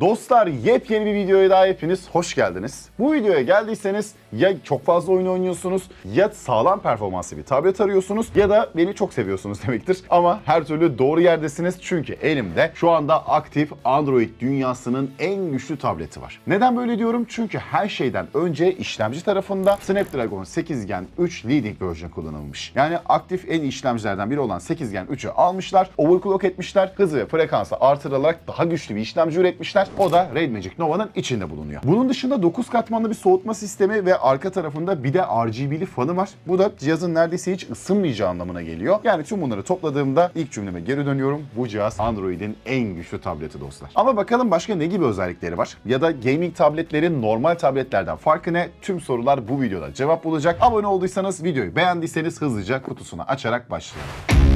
Dostlar yepyeni bir videoya daha hepiniz hoş geldiniz. Bu videoya geldiyseniz ya çok fazla oyun oynuyorsunuz ya sağlam performanslı bir tablet arıyorsunuz ya da beni çok seviyorsunuz demektir. Ama her türlü doğru yerdesiniz çünkü elimde şu anda aktif Android dünyasının en güçlü tableti var. Neden böyle diyorum? Çünkü her şeyden önce işlemci tarafında Snapdragon 8 Gen 3 leading version kullanılmış. Yani aktif en işlemcilerden biri olan 8 Gen 3'ü almışlar, overclock etmişler, hızı ve frekansı artırılarak daha güçlü bir işlemci üretmişler. O da Red Magic Nova'nın içinde bulunuyor. Bunun dışında 9 katmanlı bir soğutma sistemi ve arka tarafında bir de RGB'li fanı var. Bu da cihazın neredeyse hiç ısınmayacağı anlamına geliyor. Yani tüm bunları topladığımda ilk cümleme geri dönüyorum. Bu cihaz Android'in en güçlü tableti dostlar. Ama bakalım başka ne gibi özellikleri var? Ya da gaming tabletlerin normal tabletlerden farkı ne? Tüm sorular bu videoda cevap bulacak. Abone olduysanız, videoyu beğendiyseniz hızlıca kutusunu açarak başlayalım.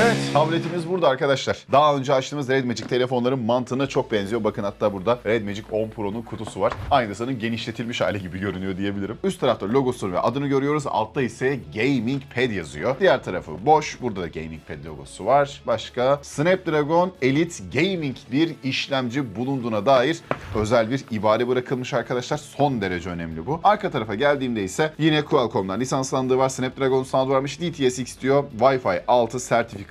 Evet, tabletimiz burada arkadaşlar. Daha önce açtığımız Red Magic telefonların mantığına çok benziyor. Bakın hatta burada Red Magic 10 Pro'nun kutusu var. Aynısının genişletilmiş hali gibi görünüyor diyebilirim. Üst tarafta logosunu ve adını görüyoruz. Altta ise Gaming Pad yazıyor. Diğer tarafı boş. Burada da Gaming Pad logosu var. Başka Snapdragon Elite Gaming bir işlemci bulunduğuna dair özel bir ibare bırakılmış arkadaşlar. Son derece önemli bu. Arka tarafa geldiğimde ise yine Qualcomm'dan lisanslandığı var. Snapdragon standı varmış. DTSX diyor. Wi-Fi 6 sertifikası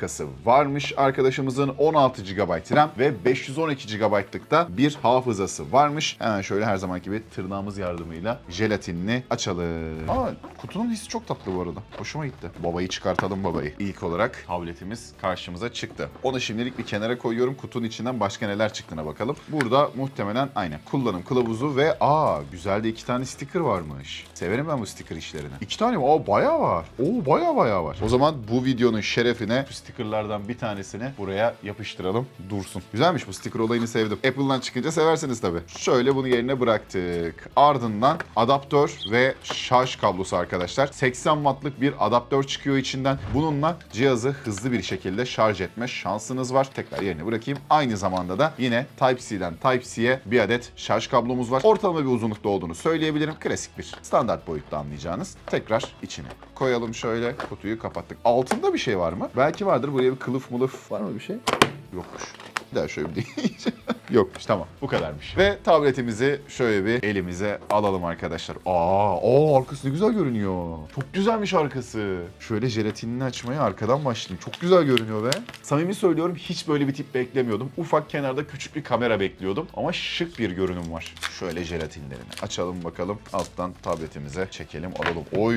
varmış. Arkadaşımızın 16 GB RAM ve 512 GB'lık da bir hafızası varmış. Hemen şöyle her zaman gibi tırnağımız yardımıyla jelatinini açalım. Aa kutunun hissi çok tatlı bu arada. Hoşuma gitti. Babayı çıkartalım babayı. İlk olarak tabletimiz karşımıza çıktı. Onu şimdilik bir kenara koyuyorum. Kutunun içinden başka neler çıktığına bakalım. Burada muhtemelen aynen kullanım kılavuzu ve aa güzel de iki tane sticker varmış. Severim ben bu sticker işlerini. İki tane mi? Aa bayağı var. Oo bayağı bayağı var. O zaman bu videonun şerefine stickerlardan bir tanesini buraya yapıştıralım. Dursun. Güzelmiş bu sticker olayını sevdim. Apple'dan çıkınca seversiniz tabii. Şöyle bunu yerine bıraktık. Ardından adaptör ve şarj kablosu arkadaşlar. 80 wattlık bir adaptör çıkıyor içinden. Bununla cihazı hızlı bir şekilde şarj etme şansınız var. Tekrar yerine bırakayım. Aynı zamanda da yine Type-C'den Type-C'ye bir adet şarj kablomuz var. Ortalama bir uzunlukta olduğunu söyleyebilirim. Klasik bir standart boyutta anlayacağınız. Tekrar içine koyalım şöyle. Kutuyu kapattık. Altında bir şey var mı? Belki vardır. Buraya bir kılıf mılıf var mı bir şey? Yokmuş. Bir daha şöyle bir deneyeceğim. Yokmuş tamam bu kadarmış. Ve tabletimizi şöyle bir elimize alalım arkadaşlar. Aa, aa arkası ne güzel görünüyor. Çok güzelmiş arkası. Şöyle jelatinini açmaya arkadan başlayayım. Çok güzel görünüyor be. Samimi söylüyorum hiç böyle bir tip beklemiyordum. Ufak kenarda küçük bir kamera bekliyordum. Ama şık bir görünüm var. Şöyle jelatinlerini açalım bakalım. Alttan tabletimize çekelim alalım. Oy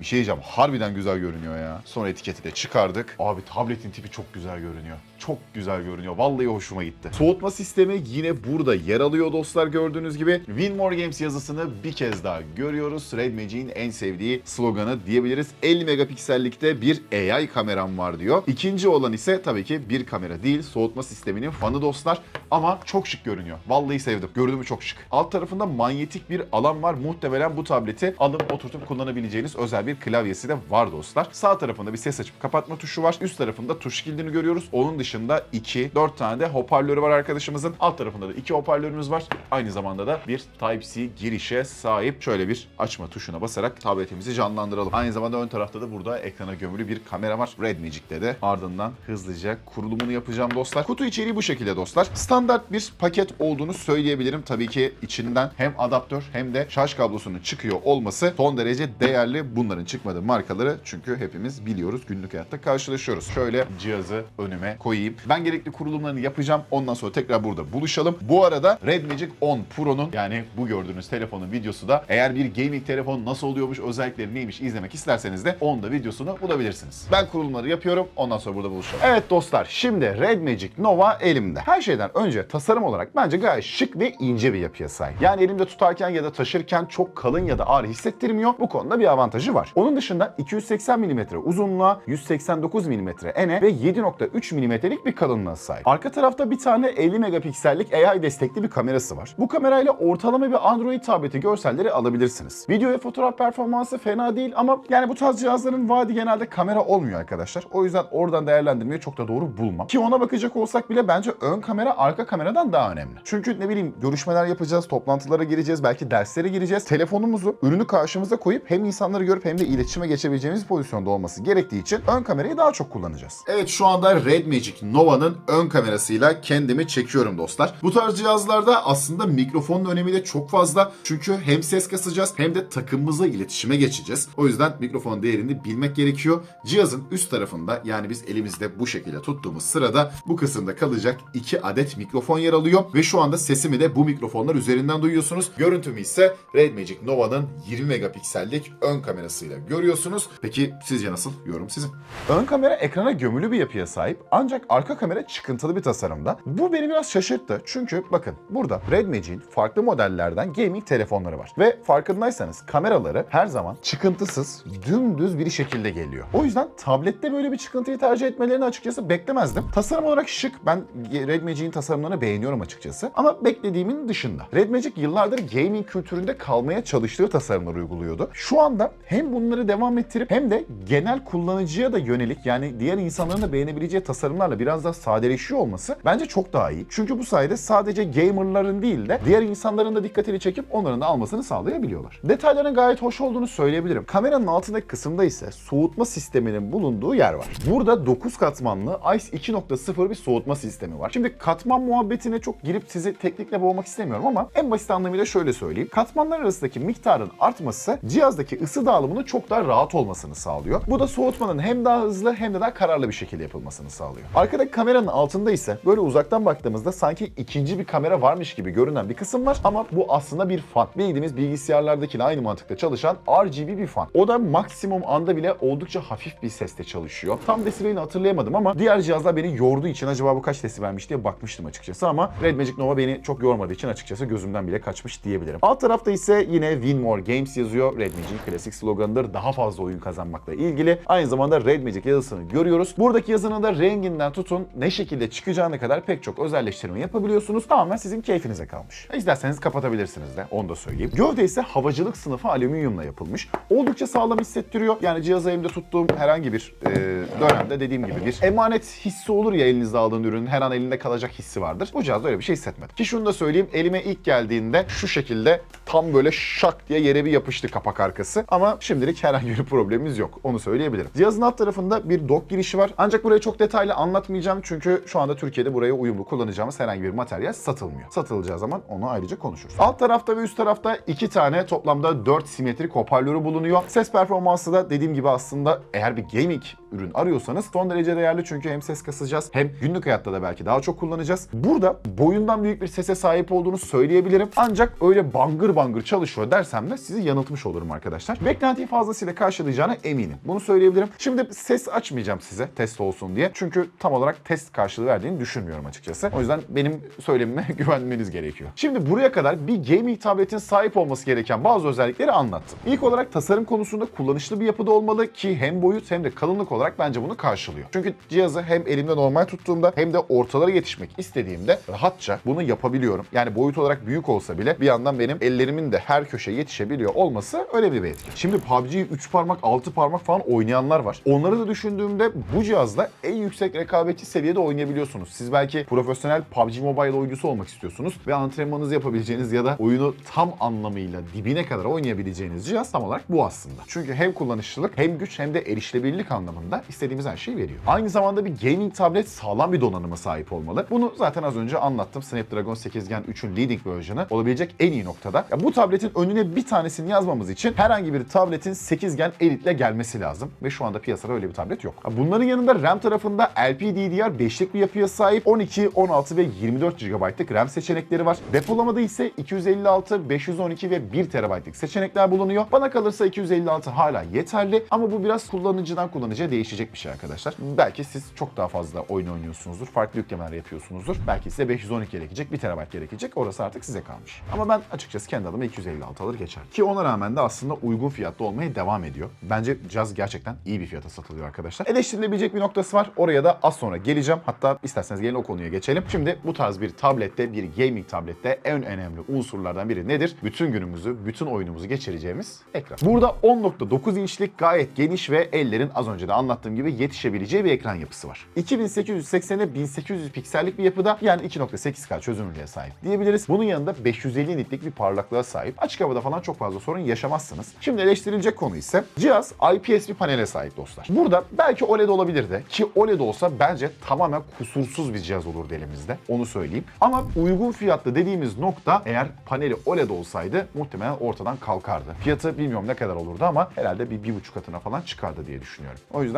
bir şey diyeceğim. Harbiden güzel görünüyor ya. Sonra etiketi de çıkardık. Abi tabletin tipi çok güzel görünüyor. Çok güzel görünüyor. Vallahi hoşuma gitti. Soğutma sistemi yine burada yer alıyor dostlar gördüğünüz gibi. Win More Games yazısını bir kez daha görüyoruz. Red Magic'in en sevdiği sloganı diyebiliriz. 50 megapiksellikte bir AI kameram var diyor. İkinci olan ise tabii ki bir kamera değil. Soğutma sisteminin fanı dostlar. Ama çok şık görünüyor. Vallahi sevdim. Görünümü çok şık. Alt tarafında manyetik bir alan var. Muhtemelen bu tableti alıp oturtup kullanabileceğiniz özel bir klavyesi de var dostlar. Sağ tarafında bir ses açıp kapatma tuşu var. Üst tarafında tuş kilidini görüyoruz. Onun dışında 2, 4 tane de hoparlörü var arkadaşımızın. Alt tarafında da 2 hoparlörümüz var. Aynı zamanda da bir Type-C girişe sahip. Şöyle bir açma tuşuna basarak tabletimizi canlandıralım. Aynı zamanda ön tarafta da burada ekrana gömülü bir kamera var. Red Magic'te de ardından hızlıca kurulumunu yapacağım dostlar. Kutu içeriği bu şekilde dostlar. Standart bir paket olduğunu söyleyebilirim. Tabii ki içinden hem adaptör hem de şarj kablosunun çıkıyor olması son derece değerli. Bunların çıkmadığı markaları çünkü hepimiz biliyoruz. Günlük hayatta karşılaşıyoruz. Şöyle cihazı önüme koyayım. Ben gerekli kurulumlarını yapacağım. Ondan sonra tekrar burada buluşalım. Bu arada Red Magic 10 Pro'nun yani bu gördüğünüz telefonun videosu da eğer bir gaming telefon nasıl oluyormuş, özellikleri neymiş izlemek isterseniz de onda videosunu bulabilirsiniz. Ben kurulumları yapıyorum. Ondan sonra burada buluşalım. Evet dostlar şimdi Red Magic Nova elimde. Her şeyden önce tasarım olarak bence gayet şık ve ince bir yapıya sahip. Yani elimde tutarken ya da taşırken çok kalın ya da ağır hissettirmiyor. Bu konuda bir avantajı var. Onun dışında 280 mm uzunluğa, 189 mm ene ve 7.3 mm'lik bir kalınlığa sahip. Arka tarafta bir tane 50 megapiksellik AI destekli bir kamerası var. Bu kamerayla ortalama bir Android tableti görselleri alabilirsiniz. Video ve fotoğraf performansı fena değil ama yani bu tarz cihazların vaadi genelde kamera olmuyor arkadaşlar. O yüzden oradan değerlendirmeyi çok da doğru bulmam. Ki ona bakacak olsak bile bence ön kamera arka arka kameradan daha önemli. Çünkü ne bileyim görüşmeler yapacağız, toplantılara gireceğiz, belki derslere gireceğiz. Telefonumuzu ürünü karşımıza koyup hem insanları görüp hem de iletişime geçebileceğimiz pozisyonda olması gerektiği için ön kamerayı daha çok kullanacağız. Evet şu anda Red Magic Nova'nın ön kamerasıyla kendimi çekiyorum dostlar. Bu tarz cihazlarda aslında mikrofonun önemi de çok fazla. Çünkü hem ses kasacağız hem de takımımızla iletişime geçeceğiz. O yüzden mikrofonun değerini bilmek gerekiyor. Cihazın üst tarafında yani biz elimizde bu şekilde tuttuğumuz sırada bu kısımda kalacak iki adet mikrofon yer alıyor. Ve şu anda sesimi de bu mikrofonlar üzerinden duyuyorsunuz. Görüntümü ise Red Magic Nova'nın 20 megapiksellik ön kamerasıyla görüyorsunuz. Peki sizce nasıl? Yorum sizin. Ön kamera ekrana gömülü bir yapıya sahip ancak arka kamera çıkıntılı bir tasarımda. Bu beni biraz şaşırttı. Çünkü bakın burada Red Magic'in farklı modellerden gaming telefonları var. Ve farkındaysanız kameraları her zaman çıkıntısız, dümdüz bir şekilde geliyor. O yüzden tablette böyle bir çıkıntıyı tercih etmelerini açıkçası beklemezdim. Tasarım olarak şık. Ben Red Magic'in tasarımlarını beğeniyorum açıkçası. Ama beklediğimin dışında. Red Magic yıllardır gaming kültüründe kalmaya çalıştığı tasarımlar uyguluyordu. Şu anda hem bunları devam ettirip hem de genel kullanıcıya da yönelik yani diğer insanların da beğenebileceği tasarımlarla biraz daha sadeleşiyor olması bence çok daha iyi. Çünkü bu sayede sadece gamerların değil de diğer insanların da dikkatini çekip onların da almasını sağlayabiliyorlar. Detayların gayet hoş olduğunu söyleyebilirim. Kameranın altındaki kısımda ise soğutma sisteminin bulunduğu yer var. Burada 9 katmanlı ICE 2.0 bir soğutma sistemi var. Şimdi katman muhabbetine çok girip sizi teknikle boğmak istemiyorum ama en basit anlamıyla şöyle söyleyeyim. Katmanlar arasındaki miktarın artması cihazdaki ısı dağılımının çok daha rahat olmasını sağlıyor. Bu da soğutmanın hem daha hızlı hem de daha kararlı bir şekilde yapılmasını sağlıyor. Arkadaki kameranın altında ise böyle uzaktan baktığımızda sanki ikinci bir kamera varmış gibi görünen bir kısım var ama bu aslında bir fan. Bildiğimiz bilgisayarlardakiyle aynı mantıkta çalışan RGB bir fan. O da maksimum anda bile oldukça hafif bir sesle çalışıyor. Tam desibelini hatırlayamadım ama diğer cihazlar beni yorduğu için acaba bu kaç desibelmiş diye bakmıştım açıkçası ama Red Magic Nova beni çok yormadığı için açıkçası gözümden bile kaçmış diyebilirim. Alt tarafta ise yine Win More Games yazıyor. Red Magic'in klasik sloganıdır. Daha fazla oyun kazanmakla ilgili. Aynı zamanda Red Magic yazısını görüyoruz. Buradaki yazının da renginden tutun ne şekilde çıkacağına kadar pek çok özelleştirme yapabiliyorsunuz. Tamamen sizin keyfinize kalmış. İsterseniz kapatabilirsiniz de onu da söyleyeyim. Gövde ise havacılık sınıfı alüminyumla yapılmış. Oldukça sağlam hissettiriyor. Yani cihazı elimde tuttuğum herhangi bir e, dönemde dediğim gibi bir emanet hissi olur ya elinizde aldığın ürünün her an elinde kalacak hissi vardır. Bu cihazda öyle bir şey hissetmedim. Ki şunu da söyleyeyim elime ilk geldiğinde şu şekilde tam böyle şak diye yere bir yapıştı kapak arkası. Ama şimdilik herhangi bir problemimiz yok. Onu söyleyebilirim. Cihazın alt tarafında bir dock girişi var. Ancak burayı çok detaylı anlatmayacağım çünkü şu anda Türkiye'de buraya uyumlu kullanacağımız herhangi bir materyal satılmıyor. Satılacağı zaman onu ayrıca konuşuruz. Alt tarafta ve üst tarafta iki tane toplamda 4 simetrik hoparlörü bulunuyor. Ses performansı da dediğim gibi aslında eğer bir gaming ürün arıyorsanız son derece değerli çünkü hem ses kasacağız hem günlük hayatta da belki daha çok kullanacağız. Burada boyundan büyük bir sese sahip olduğunu söyleyebilirim. Ancak öyle bangır bangır çalışıyor dersem de sizi yanıltmış olurum arkadaşlar. Beklentiyi fazlasıyla karşılayacağına eminim. Bunu söyleyebilirim. Şimdi ses açmayacağım size test olsun diye. Çünkü tam olarak test karşılığı verdiğini düşünmüyorum açıkçası. O yüzden benim söylemime güvenmeniz gerekiyor. Şimdi buraya kadar bir gaming tabletin sahip olması gereken bazı özellikleri anlattım. İlk olarak tasarım konusunda kullanışlı bir yapıda olmalı ki hem boyut hem de kalınlık olarak bence bunu karşılıyor. Çünkü cihazı hem elimde normal tuttuğumda hem de ortalara yetişmek istediğimde rahatça bunu yapabiliyorum. Yani boyut olarak büyük olsa bile bir yandan benim ellerimin de her köşeye yetişebiliyor olması önemli bir etki. Şimdi PUBG'yi 3 parmak 6 parmak falan oynayanlar var. Onları da düşündüğümde bu cihazda en yüksek rekabetçi seviyede oynayabiliyorsunuz. Siz belki profesyonel PUBG Mobile oyuncusu olmak istiyorsunuz ve antrenmanınızı yapabileceğiniz ya da oyunu tam anlamıyla dibine kadar oynayabileceğiniz cihaz tam olarak bu aslında. Çünkü hem kullanışlılık hem güç hem de erişilebilirlik anlamında istediğimiz her şeyi veriyor. Aynı zamanda bir gaming tablet sağlam bir donanıma sahip olmalı. Bunu zaten az önce anlattım. Snapdragon 8 Gen 3'ün leading versiyonu olabilecek en iyi noktada. Ya bu tabletin önüne bir tanesini yazmamız için herhangi bir tabletin 8 Gen Elite'le gelmesi lazım. Ve şu anda piyasada öyle bir tablet yok. Ya Bunların yanında RAM tarafında LPDDR5'lik bir yapıya sahip 12, 16 ve 24 GB'lık RAM seçenekleri var. Depolamada ise 256, 512 ve 1 TB'lık seçenekler bulunuyor. Bana kalırsa 256 hala yeterli ama bu biraz kullanıcıdan kullanıcıya değişecek bir şey arkadaşlar. Belki siz çok daha fazla oyun oynuyorsunuzdur, farklı yüklemeler yapıyorsunuzdur. Belki size 512 gerekecek, 1 TB gerekecek. Orası artık size kalmış. Ama ben açıkçası kendi adıma 256 alır geçer. Ki ona rağmen de aslında uygun fiyatlı olmaya devam ediyor. Bence cihaz gerçekten iyi bir fiyata satılıyor arkadaşlar. Eleştirilebilecek bir noktası var. Oraya da az sonra geleceğim. Hatta isterseniz gelin o konuya geçelim. Şimdi bu tarz bir tablette, bir gaming tablette en önemli unsurlardan biri nedir? Bütün günümüzü, bütün oyunumuzu geçireceğimiz ekran. Burada 10.9 inçlik gayet geniş ve ellerin az önce de anlattığım anlattığım gibi yetişebileceği bir ekran yapısı var. 2880'e 1800 piksellik bir yapıda yani 2.8K çözünürlüğe sahip diyebiliriz. Bunun yanında 550 nitlik bir parlaklığa sahip. Açık havada falan çok fazla sorun yaşamazsınız. Şimdi eleştirilecek konu ise cihaz IPS bir panele sahip dostlar. Burada belki OLED olabilirdi ki OLED olsa bence tamamen kusursuz bir cihaz olurdu elimizde. Onu söyleyeyim. Ama uygun fiyatlı dediğimiz nokta eğer paneli OLED olsaydı muhtemelen ortadan kalkardı. Fiyatı bilmiyorum ne kadar olurdu ama herhalde bir, bir buçuk katına falan çıkardı diye düşünüyorum. O yüzden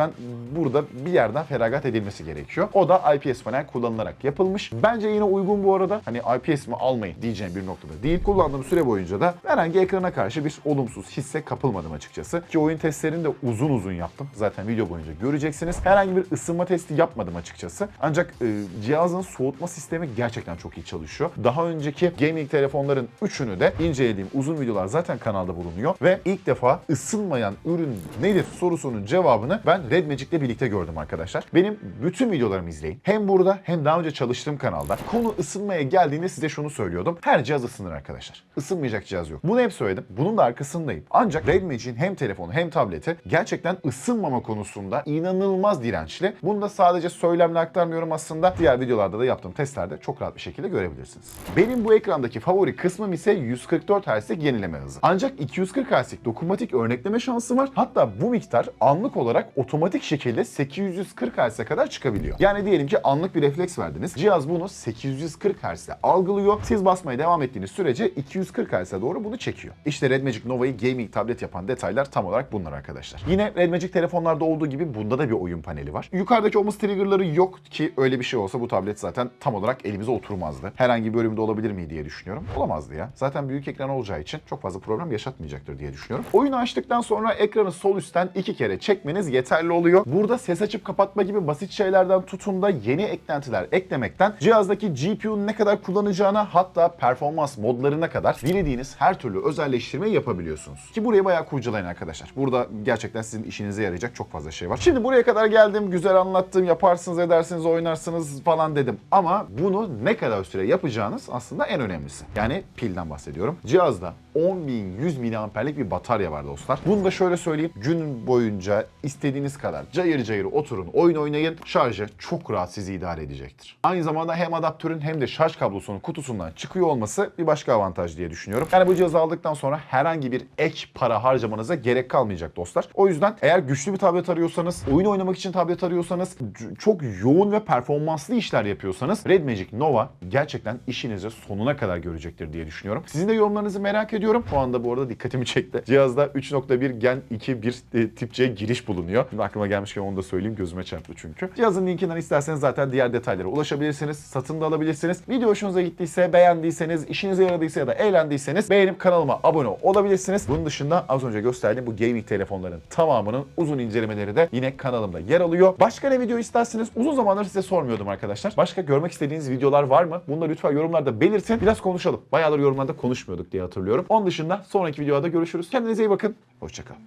burada bir yerden feragat edilmesi gerekiyor. O da IPS panel kullanılarak yapılmış. Bence yine uygun bu arada. Hani IPS mi almayın diyeceğim bir noktada değil. Kullandığım süre boyunca da herhangi ekrana karşı bir olumsuz hisse kapılmadım açıkçası. Ki oyun testlerini de uzun uzun yaptım. Zaten video boyunca göreceksiniz. Herhangi bir ısınma testi yapmadım açıkçası. Ancak e, cihazın soğutma sistemi gerçekten çok iyi çalışıyor. Daha önceki gaming telefonların üçünü de incelediğim uzun videolar zaten kanalda bulunuyor. Ve ilk defa ısınmayan ürün nedir sorusunun cevabını ben Red Magic'le birlikte gördüm arkadaşlar. Benim bütün videolarımı izleyin. Hem burada hem daha önce çalıştığım kanalda konu ısınmaya geldiğinde size şunu söylüyordum. Her cihaz ısınır arkadaşlar. Isınmayacak cihaz yok. Bunu hep söyledim. Bunun da arkasındayım. Ancak Red Magic'in hem telefonu hem tableti gerçekten ısınmama konusunda inanılmaz dirençli. Bunu da sadece söylemle aktarmıyorum aslında. Diğer videolarda da yaptığım testlerde çok rahat bir şekilde görebilirsiniz. Benim bu ekrandaki favori kısmım ise 144 Hz'lik yenileme hızı. Ancak 240 Hz'lik dokunmatik örnekleme şansı var. Hatta bu miktar anlık olarak otomatik şekilde 840 Hz'e kadar çıkabiliyor. Yani diyelim ki anlık bir refleks verdiniz. Cihaz bunu 840 Hz'de algılıyor. Siz basmaya devam ettiğiniz sürece 240 Hz'e doğru bunu çekiyor. İşte Red Magic Nova'yı gaming tablet yapan detaylar tam olarak bunlar arkadaşlar. Yine Red Magic telefonlarda olduğu gibi bunda da bir oyun paneli var. Yukarıdaki omuz triggerları yok ki öyle bir şey olsa bu tablet zaten tam olarak elimize oturmazdı. Herhangi bir bölümde olabilir mi diye düşünüyorum. Olamazdı ya. Zaten büyük ekran olacağı için çok fazla problem yaşatmayacaktır diye düşünüyorum. Oyunu açtıktan sonra ekranı sol üstten iki kere çekmeniz yeterli oluyor. Burada ses açıp kapatma gibi basit şeylerden tutun da yeni eklentiler eklemekten cihazdaki GPU'nun ne kadar kullanacağına hatta performans modlarına kadar dilediğiniz her türlü özelleştirmeyi yapabiliyorsunuz. Ki burayı bayağı kurcalayın arkadaşlar. Burada gerçekten sizin işinize yarayacak çok fazla şey var. Şimdi buraya kadar geldim, güzel anlattım, yaparsınız, edersiniz, oynarsınız falan dedim. Ama bunu ne kadar süre yapacağınız aslında en önemlisi. Yani pilden bahsediyorum. Cihazda 10.100 mAh'lik bir batarya var dostlar. Bunu da şöyle söyleyeyim. Gün boyunca istediğiniz kadar cayır cayır oturun, oyun oynayın. Şarjı çok rahat sizi idare edecektir. Aynı zamanda hem adaptörün hem de şarj kablosunun kutusundan çıkıyor olması bir başka avantaj diye düşünüyorum. Yani bu cihazı aldıktan sonra herhangi bir ek para harcamanıza gerek kalmayacak dostlar. O yüzden eğer güçlü bir tablet arıyorsanız, oyun oynamak için tablet arıyorsanız, çok yoğun ve performanslı işler yapıyorsanız Red Magic Nova gerçekten işinizi sonuna kadar görecektir diye düşünüyorum. Sizin de yorumlarınızı merak ediyorum. Şu anda bu arada dikkatimi çekti. Cihazda 3.1 Gen 2 bir e, tip C giriş bulunuyor. Şimdi aklıma gelmişken onu da söyleyeyim gözüme çarptı çünkü. Cihazın linkinden isterseniz zaten diğer detaylara ulaşabilirsiniz. Satın da alabilirsiniz. Video hoşunuza gittiyse, beğendiyseniz, işinize yaradıysa ya da eğlendiyseniz beğenip kanalıma abone olabilirsiniz. Bunun dışında az önce gösterdiğim bu gaming telefonların tamamının uzun incelemeleri de yine kanalımda yer alıyor. Başka ne video isterseniz uzun zamandır size sormuyordum arkadaşlar. Başka görmek istediğiniz videolar var mı? Bunları lütfen yorumlarda belirtin. Biraz konuşalım. Bayağıdır yorumlarda konuşmuyorduk diye hatırlıyorum. Onun dışında sonraki videoda görüşürüz. Kendinize iyi bakın. Hoşçakalın.